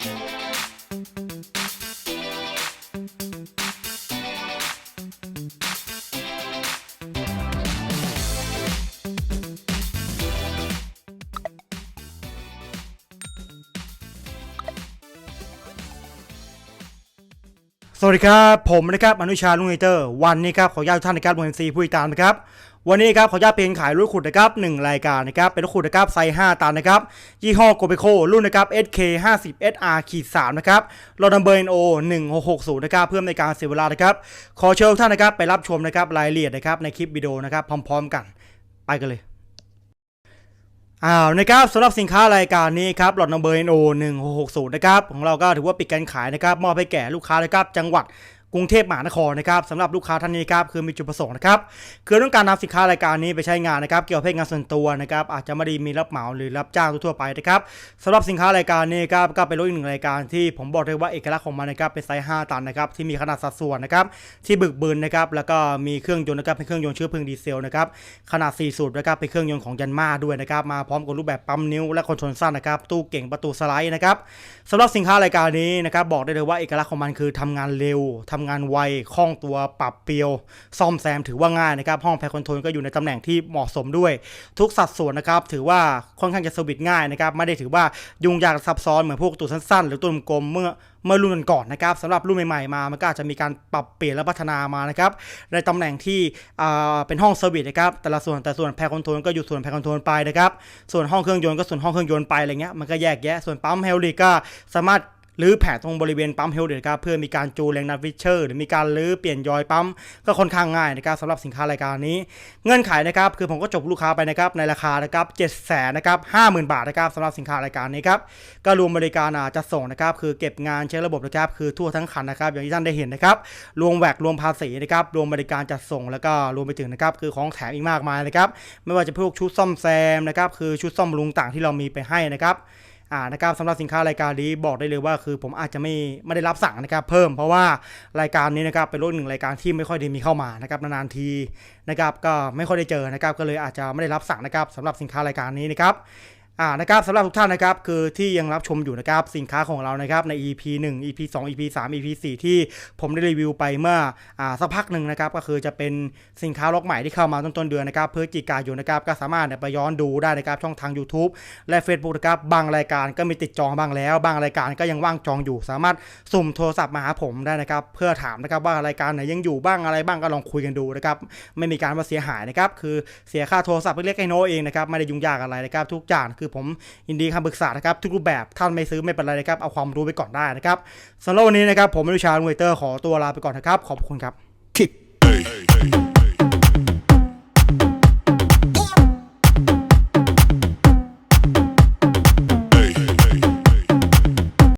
สวัสดีครับ ผมนะครับอนุชาลุงเนเตอร์ วันนี้ครับ ขออนุญาตทุกท่านนะครับลงเอ็นซีผู้ติดตามนะครับ วันนี้ครับขออนุญาตเป็นขายรถขุดนะครับหนึ่งรายการนะครับเป็นรถขุดนะครับไซส์5ตันนะครับยี่ห้อโกเบโครุ่นนะครับ SK 50 SR ขีด3นะครับรถนัมเบอร์ NO 1660นะครับเพื่อในการเสียเวลานะครับขอเชิญทุกท่านนะครับไปรับชมนะครับรายละเอียดนะครับในคลิปวิดีโอนะครับพร้อม ๆ กันไปกันเลยอ้าวนะครับสำหรับสินค้ารายการนี้ครับหลอดนัมเบอร์ NO 1660นะครับของเราก็ถือว่าปิดการขายนะครับมอบให้แก่ลูกค้านะครับจังหวัด กรุงเทพมหานครนะครับสำหรับลูกค้าท่านนี้ครับคือมีจุดประสงค์นะครับคือต้องการนำสินค้ารายการนี้ไปใช้งานนะครับ เกี่ยวกับงานส่วนตัวนะครับอาจจะไม่ได้มีรับเหมาหรือรับจ้างทั่วไปนะครับสำหรับสินค้ารายการนี้ครับก็เป็นรถอีกหนึ่งรายการที่ผมบอกเลยว่าเอกลักษณ์ของมันนะครับเป็นไซส์5ตันนะครับที่มีขนาดสัดส่วนนะครับที่บึกบึนนะครับแล้วก็มีเครื่องยนต์นะครับเป็นเครื่องยนต์เชื้อเพลิงดีเซลนะครับขนาด4สูบนะครับเป็นเครื่องยนต์ของยันมาด้วยนะครับมาพร้อมกับรูปแบบปั๊มนิ้วและคอนโทรลสั้นนะครับตู้เก่งประตูสไลด์นะครับสำหรับสินค้ารายการนี้นะครับบอกได้เลยว่าเอกลักษณ์ของมันคือทำงานเร็วทำงานไวคล่องตัวปรับเปรียว ซ่อมแซมถือว่าง่ายนะครับ ห้องแพคคอนโทรลก็อยู่ในตำแหน่งที่เหมาะสมด้วย ทุกสัดส่วนนะครับ ถือว่าค่อนข้างจะสวิตง่ายนะครับ ไม่ได้ถือว่ายุ่งยากซับซ้อนเหมือนพวกตัวสั้นๆ หรือตัวกลมเมื่อเมื่อรุ่นก่อนนะครับสำหรับรุ่นใหม่ๆมามันก็อาจจะมีการปรับเปลี่ยนและพัฒนามานะครับในตำแหน่งที่เป็นห้องเซอร์วิสนะครับแต่ละส่วนแต่ส่วนแพคคอนโทรลก็อยู่ส่วนแพคคอนโทรลไปนะครับส่วนห้องเครื่องยนต์ก็ส่วนห้องเครื่องยนต์ไปอะไรเงี้ยมันก็แยกแยะส่วนปั๊มเฮลลิกก็สามารถ รื้อแผงตรงบริเวณปั๊มเฮลเดอร์ครับเพื่อมีการจูแรงดันฟิชเชอร์หรือมีการรื้อเปลี่ยนยอยปั๊มก็ค่อนข้างง่ายนะครับสำหรับสินค้ารายการนี้ เงื่อนไขนะครับคือผมก็จบลูกค้าไปนะครับในราคานะครับเจ็ดแสนนะครับห้าหมื่นบาทนะครับสำหรับสินค้ารายการนี้ครับก็รวมบริการอาจัดส่งนะครับคือเก็บงานเช็คระบบนะครับคือทั่วทั้งคันนะครับอย่างที่ท่านได้เห็นนะครับรวมแหวกรวมภาษีนะครับรวมบริการจัดส่งแล้วก็รวมไปถึงนะครับคือของแถมอีกมากมายนะครับไม่ว่าจะพวกชุดซ่อมแซมนะครับคือชุดซ่อมบำรุงต่างที่เรามีไปให้นะครับ อ่านะครับสำหรับสินค้ารายการนี้บอกได้เลยว่าคือผมอาจจะไม่ไม่ได้รับสั่งนะครับเพิ่มเพราะว่ารายการนี้นะครับเป็นรุ่นหนึ่งรายการที่ไม่ค่อยได้มีเข้ามานะครับนานๆทีนะครับก็ไม่ค่อยได้เจอนะครับก็เลยอาจจะไม่ได้รับสั่งนะครับสำหรับสินค้ารายการนี้นะครับ อ่านะครับสำหรับทุกท่านนะครับคือที่ยังรับชมอยู่นะครับสินค้าของเรานะครับใน EP 1 EP 2 EP 3 EP 4 ที่ผมได้รีวิวไปเมื่ออ่าสักพักหนึ่งนะครับก็คือจะเป็นสินค้าล็อกใหม่ที่เข้ามาต้นต้นเดือนนะครับเพื่อจิกายนนะครับก็สามารถไปย้อนดูได้นะครับช่องทาง YouTube และ Facebook นะครับบางรายการก็มีติดจองบ้างแล้ว บางรายการก็ยังว่างจองอยู่ สามารถสุ่มโทรศัพท์มาหาผมได้นะครับเพื่อถามนะครับว่ารายการไหนยังอยู่บ้างอะไรบ้างก็ลองคุยกันดูนะครับไม่มีการว่าเสียหายนะครับคือเสียค่าโทรศัพท์เล็กๆน้อยๆเองนะครับไม่ได้ยุ่งยากอะไรนะครับทุกอย่างคือผมยินดีคำปรึกษานะครับทุกรูปแบบท่านไม่ซื้อไม่เป็นไรนะครับเอาความรู้ไปก่อนได้นะครับสำหรับวันนี้นะครับผมมนุชาลุงเวเตอร์ขอตัวลาไปก่อนนะครับขอบคุณครับ Keep.